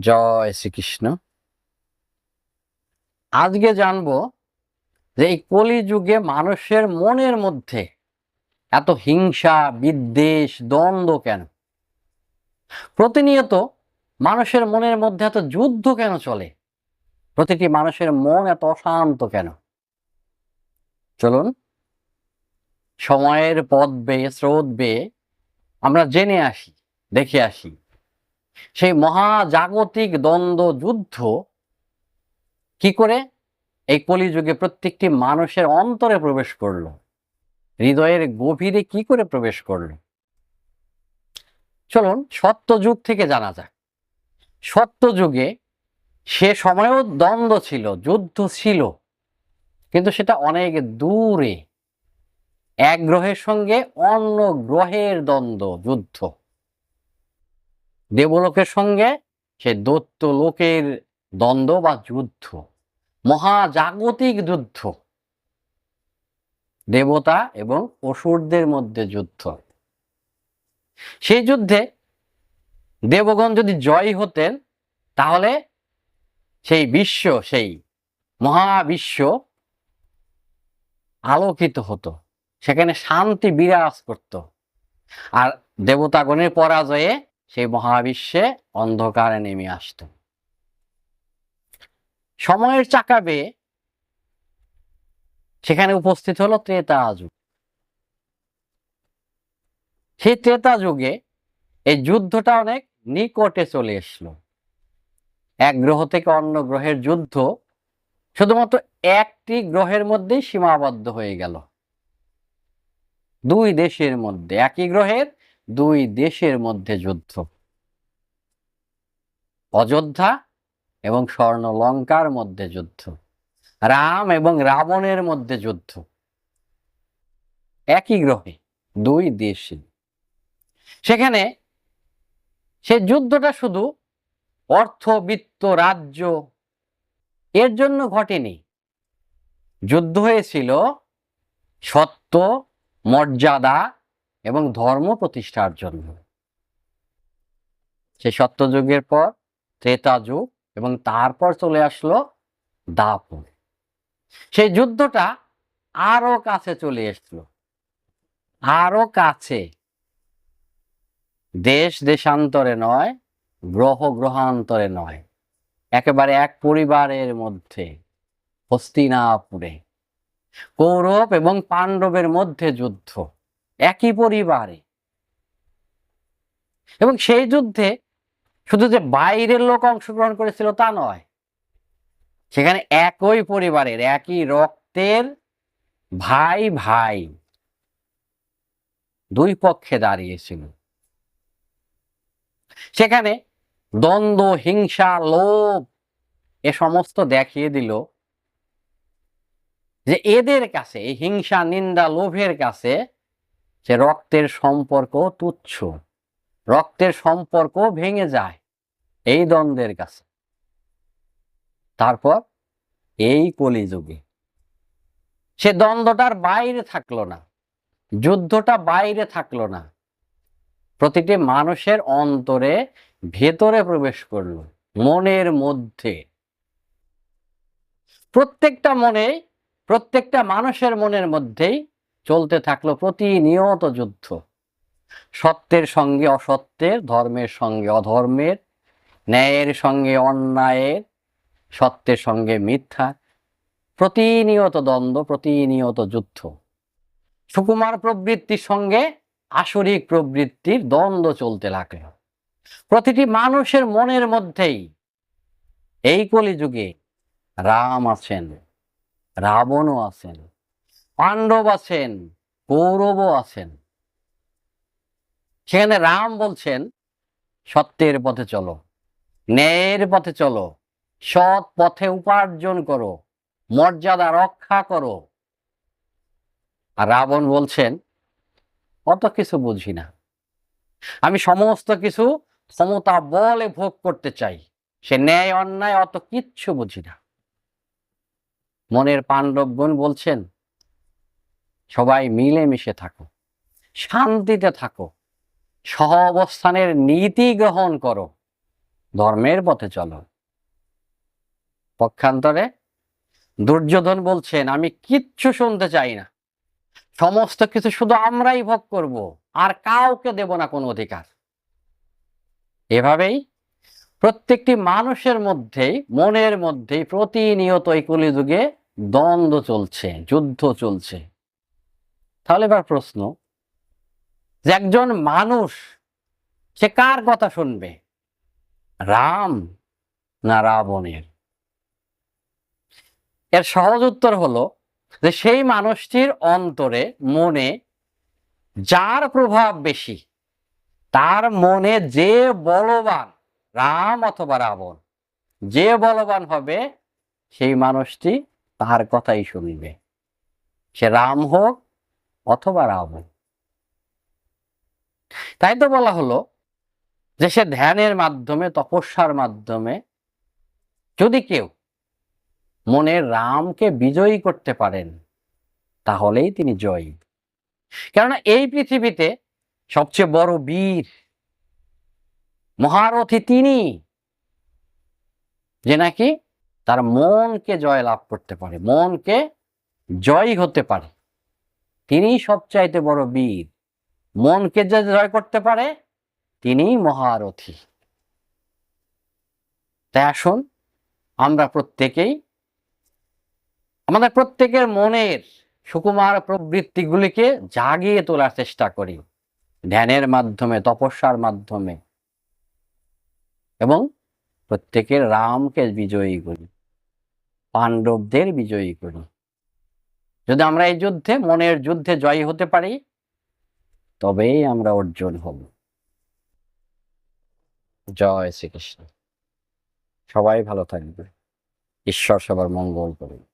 জয় শ্রীকৃষ্ণ। আজকে জানব যে এই কলিযুগে মানুষের মনের মধ্যে এত হিংসা, বিদ্বেষ, দ্বন্দ্ব কেন? প্রতিনিয়ত মানুষের মনের মধ্যে এত যুদ্ধ কেন চলে? প্রতিটি মানুষের মন এত অশান্ত কেন? চলুন, সময়ের পথ বেয়ে, স্রোত বেয়ে আমরা জেনে আসি, দেখে আসি। সেই মহাজাগতিক দ্বন্দ্ব যুদ্ধ কি করে? এই কলিযুগে প্রত্যেকটি মানুষের অন্তরে প্রবেশ করল। হৃদয়ের গভীরে কি করে প্রবেশ করল? চলুন সত্য যুগ থেকে জানা যাক। সত্য যুগে সে সময়েও দ্বন্দ্ব ছিল, যুদ্ধ ছিল, কিন্তু সেটা অনেক দূরে। এক গ্রহের সঙ্গে অন্য গ্রহের দ্বন্দ্ব, যুদ্ধ। দেবলোকের সঙ্গে সে দৈত্য লোকের দ্বন্দ্ব বা যুদ্ধ, মহাজাগতিক যুদ্ধ। দেবতা এবং অসুরদের মধ্যে যুদ্ধ। সেই যুদ্ধে দেবগণ যদি জয়ী হতেন, তাহলে সেই বিশ্ব, সেই মহাবিশ্ব আলোকিত হতো। সেখানে শান্তি বিরাজ করত। আর দেবতাগণের পরাজয়ে সেই মহাবিশ্বে অন্ধকারে নেমে আসত। সময়ের চাকা বেয়ে সেখানে উপস্থিত হলো ত্রেতা যুগ। সেই ত্রেতা যুগে এই যুদ্ধটা অনেক নিকটে চলে এসলো। এক গ্রহ থেকে অন্য গ্রহের যুদ্ধ শুধুমাত্র একটি গ্রহের মধ্যেই সীমাবদ্ধ হয়ে গেল। দুই দেশের মধ্যে, একই গ্রহের দুই দেশের মধ্যে যুদ্ধ। অযোধ্যা এবং স্বর্ণ লঙ্কার মধ্যে যুদ্ধ। রাম এবং রাবণের মধ্যে যুদ্ধ। একই গ্রহে, দুই দেশে। সেখানে সে যুদ্ধটা শুধু অর্থ, বিত্ত, রাজ্য, এর জন্য ঘটেনি। যুদ্ধ হয়েছিল সত্য, মর্যাদা এবং ধর্ম প্রতিষ্ঠার জন্য। সে সত্যযুগের পর, ত্রেতা যুগ এবং তারপর চলে আসলো দাপর সেই যুদ্ধটা আরও কাছে চলে এসলো আরও কাছে। দেশ দেশান্তরে নয়, গ্রহ গ্রহান্তরে নয়। একেবারে এক পরিবারের মধ্যে, হস্তিনাপুরে। কৌরব এবং পাণ্ডবের মধ্যে যুদ্ধ। একই পরিবারে। এবং সেই যুদ্ধে শুধু যে বাইরের লোক অংশগ্রহণ করেছিল তা নয়, সেখানে একই পরিবারের, একই রক্তের ভাই ভাই দুই পক্ষে দাঁড়িয়েছিল। সেখানে দ্বন্দ্ব, হিংসা, লোভ এ সমস্ত দেখিয়ে দিল যে এদের কাছে, এই হিংসা, নিন্দা, লোভের কাছে যে রক্তের সম্পর্ক তুচ্ছ। রক্তের সম্পর্ক ভেঙে যায় এই দ্বন্দ্বের কাছে। তারপর এই কলিযুগে সে দ্বন্দ্বটার বাইরে থাকল না, যুদ্ধটা বাইরে থাকল না। প্রতিটি মানুষের অন্তরে ভেতরে প্রবেশ করল, মনের মধ্যে। প্রত্যেকটা মনে, প্রত্যেকটা মানুষের মনের মধ্যেই চলতে থাকল প্রতিনিয়ত যুদ্ধ। সত্যের সঙ্গে অসত্যের, ধর্মের সঙ্গে অধর্মের, ন্যায়ের সঙ্গে অন্যায়ের, সত্যের সঙ্গে মিথ্যা, প্রতিনিয়ত দ্বন্দ্ব, প্রতিনিয়ত যুদ্ধ। সুকুমার প্রবৃত্তির সঙ্গে আসরিক প্রবৃত্তির দ্বন্দ্ব চলতে লাগল। প্রতিটি মানুষের মনের মধ্যেই এই কলিযুগে রাম আছেন, রাবণও আছেন পাণ্ডব আছেন, কৌরবও আছেন। সেখানে রাম বলছেন, সত্যের পথে চলো, ন্যায়ের পথে চলো, সৎ পথে উপার্জন করো, মর্যাদা রক্ষা করো। আর রাবণ বলছেন, অত কিছু বুঝি না। আমি সমস্ত কিছু ক্ষমতা বলে ভোগ করতে চাই। সে ন্যায় অন্যায় অত কিচ্ছু বুঝি না। মনের পাণ্ডবগণ বলছেন সবাই মিলেমিশে থাকো, শান্তিতে থাকো সহ অবস্থানের নীতি গ্রহণ করো, ধর্মের পথে চলো। পক্ষান্তরে দুর্যোধন বলছেন, আমি কিচ্ছু শুনতে চাই না। সমস্ত কিছু শুধু আমরাই ভোগ করব, আর কাউকে দেব না কোনো অধিকার। এভাবেই প্রত্যেকটি মানুষের মধ্যেই, মনের মধ্যেই প্রতিনিয়ত এই কলিযুগে দ্বন্দ্ব চলছে, যুদ্ধ চলছে। তাহলে এবার প্রশ্ন, যে একজন মানুষ সে কার কথা শুনবে? রাম না রাবণের? এর সহজ উত্তর হলো যে সেই মানুষটির অন্তরে মনে যার প্রভাব বেশি, তার মনে যে বলবান রাম অথবা রাবণ, যে বলবান হবে সেই মানুষটি তার কথাই শুনবে। সে রাম হোক অথবা রাবণ তাই তো বলা হলো যে সে ধ্যানের মাধ্যমে, তপস্যার মাধ্যমে যদি কেউ মনে রামকে বিজয়ী করতে পারেন, তাহলেই তিনি জয়ী। কেননা এই পৃথিবীতে সবচেয়ে বড় বীর, মহারথী তিনি, যে নাকি তার মনকে জয় লাভ করতে পারে, মনকে জয়ী হতে পারে। তিনি সবচাইতে বড় বীর। মনকে যে জয় করতে পারে তিনি মহারথী। তাই আসুন, আমরা প্রত্যেকেই, আমাদের প্রত্যেকের মনের সুকুমার প্রবৃত্তিগুলিকে জাগিয়ে তোলার চেষ্টা করি। ধ্যানের মাধ্যমে, তপস্যার মাধ্যমে। এবং প্রত্যেকের রামকে বিজয়ী করি। পাণ্ডবদের বিজয়ী করি। যদি আমরা এই যুদ্ধে, মনের যুদ্ধে জয়ী হতে পারি, তবেই আমরা অর্জন হব। জয় শ্রীকৃষ্ণ। সবাই ভালো থাকবে। ঈশ্বর সবার মঙ্গল করুন।